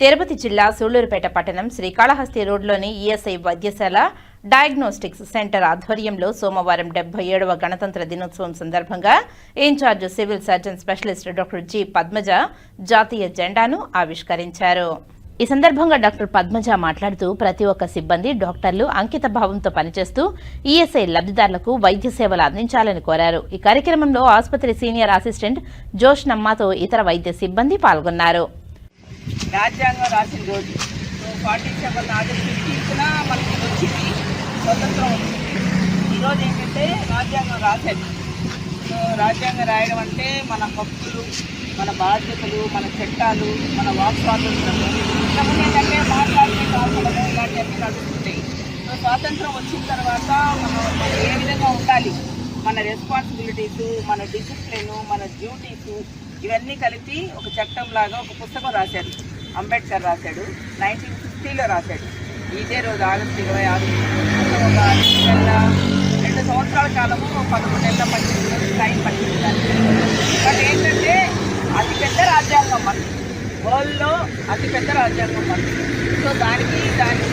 తిరుపతి జిల్లా సూళ్ళూరుపేట పట్టణం శ్రీకాళహస్తి రోడ్లోని ఈఎస్ఐ వైద్యశాల డయాగ్నోస్టిక్స్ సెంటర్ ఆధ్వర్యంలో సోమవారం డెబ్బై ఏడవ గణతంత్ర దినోత్సవం సందర్భంగా in-charge civil surgeon specialist doctor G Padmaja జాతీయ జెండాను ఆవిష్కరించారు. ఈ సందర్భంగా డాక్టర్ పద్మజ మాట్లాడుతూ ప్రతి ఒక్క సిబ్బంది డాక్టర్లు అంకిత భావంతో పనిచేస్తూ ఈఎస్ఐ లబ్ధిదారులకు వైద్య సేవలు అందించాలని కోరారు. ఈ కార్యక్రమంలో ఆసుపత్రి సీనియర్ అసిస్టెంట్ జోష్ నమ్మాతో ఇతర వైద్య సిబ్బంది పాల్గొన్నారు. రాజ్యాంగం రాసిన రోజు. సో ఫార్టీ సెవెన్ ఆగస్ట్ ఫిఫ్టీన్త్న మనకి వచ్చింది స్వతంత్రం వచ్చింది ఈరోజు ఏంటంటే రాజ్యాంగం రాసేది. సో రాజ్యాంగం రాయడం అంటే మన హక్కులు మన బాధ్యతలు మన చట్టాలు మన వాక్ స్వాతంత్రము ఇంతకుముందు ఏంటంటే మాట్లాడితే కాకుండా ఇలాంటివన్నీ నడుస్తుంటాయి. సో స్వాతంత్రం వచ్చిన తర్వాత మనం మనం ఏ విధంగా ఉండాలి? మన రెస్పాన్సిబిలిటీస్ మన డిసిప్లిన్ మన డ్యూటీస్ ఇవన్నీ కలిపి ఒక చట్టం లాగా ఒక పుస్తకం రాశారు. అంబేద్కర్ రాశాడు. నైన్టీన్ ఫిఫ్టీలో రాశాడు. ఇదే రోజు ఆగస్టు ఇరవై ఆరు. ఒక నెల రెండు సంవత్సరాల కాలము పదకొండు నెలల పద్దెనిమిది రోజులు టైం పట్టింది. బట్ ఏంటంటే అతిపెద్ద రాజ్యాంగం మనకి వరల్డ్లో అతిపెద్ద రాజ్యాంగం మనకి సో దానికి దానికి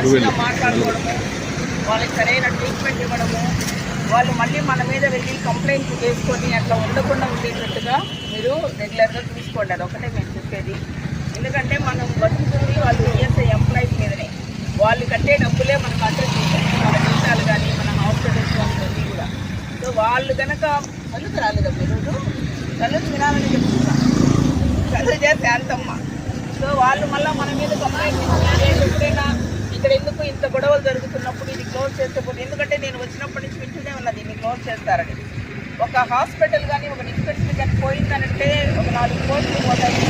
మంచిగా మాట్లాడుకోవడము వాళ్ళకి సరైన ట్రీట్మెంట్ ఇవ్వడము వాళ్ళు మళ్ళీ మన మీద వెళ్ళి కంప్లైంట్ చేసుకొని అట్లా ఉండకుండా ఉండేటట్టుగా మీరు రెగ్యులర్గా చూసుకోండి. అది ఒకటే మేము చెప్పేది. ఎందుకంటే మనం బతుకుతుంది వాళ్ళు ఈఎస్ఐ ఎంప్లాయీస్ మీదనే. వాళ్ళు కట్టే డబ్బులే మనకు అడ్రస్ మన జీతాలు కానీ మన హాస్పిటల్స్ కానీ కూడా. సో వాళ్ళు కనుక కళ్ళు రాలేదా ఈరోజు కళ్ళు వినాలని చెప్తున్నా కళ్ళు చేస్తే అంతమ్మ. సో వాళ్ళు మళ్ళీ మన మీద కంప్లైంట్ ఇచ్చారు ఎప్పుడైనా ఇక్కడ ఎందుకు ఇంత గొడవలు జరుగుతున్నప్పుడు ఇది క్లోజ్ చేసేప్పుడు ఎందుకంటే నేను వచ్చినప్పటి నుంచి వింటూనే ఉన్నది దీన్ని క్లోజ్ చేస్తారని. ఒక హాస్పిటల్ కానీ ఒక డిస్పెన్సరీ కానీ పోయిందనంటే ఒక నాలుగు కోట్లు పోతాయి.